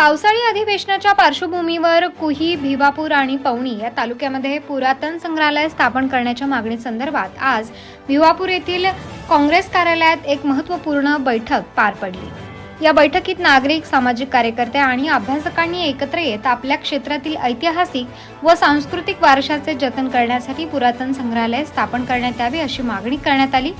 पावसाळी अधिवेशनाच्या पार्श्वभूमीवर कुही भिवापूर आणि पवणी या तालुक्यामध्ये पुरातन संग्रहालय स्थापन करण्याच्या मागणीसंदर्भात आज भिवापूर येथील काँग्रेस कार्यालयात एक महत्त्वपूर्ण बैठक पार पडली. या बैठकीत नागरिक सामाजिक कार्यकर्ते आणि अभ्यासकांनी एकत्र येत आपल्या क्षेत्रातील ऐतिहासिक व सांस्कृतिक वारशाचे जतन करण्यासाठी पुरातन संग्रहालय स्थापन करण्यात यावे अशी मागणी करण्यात आली.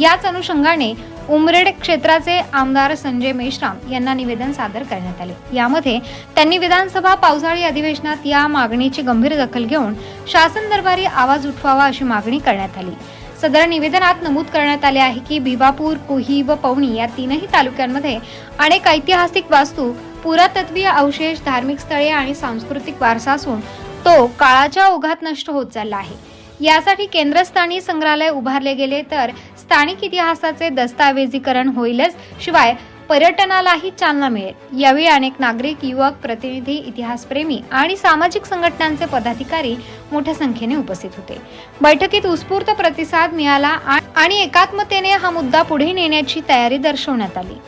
याच अनुषंगाने उमरेड क्षेत्राचे आमदार संजय मेश्राम यांना निवेदन सादर करण्यात आले. यामध्ये त्यांनी विधानसभा पावसाळी अधिवेशनात या मागणीची गंभीर दखल घेऊन शासन दरबारी आवाज उठवावा अशी मागणी करण्यात आली. सदर निवेदनात नमूद करण्यात आले आहे की भिवापूर कुही व पवणी या तीनही तालुक्यांमध्ये अनेक ऐतिहासिक वास्तू पुरातत्वीय अवशेष धार्मिक स्थळे आणि सांस्कृतिक वारसा असून तो काळाच्या ओघात नष्ट होत चालला आहे. यासाठी केंद्रस्थानी संग्रहालय उभारले गेले तर स्थानिक इतिहासाचे दस्तावेजीकरण होईलच. शिवाय पर्यटनालाही चालना मिळेल. यावेळी अनेक नागरिक युवक प्रतिनिधी इतिहासप्रेमी आणि सामाजिक संघटनांचे पदाधिकारी मोठ्या संख्येने उपस्थित होते. बैठकीत उत्स्फूर्त प्रतिसाद मिळाला आणि एकात्मतेने हा मुद्दा पुढे नेण्याची तयारी दर्शवण्यात आली.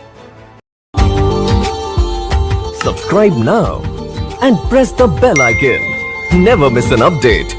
Subscribe now and press the bell icon never miss an update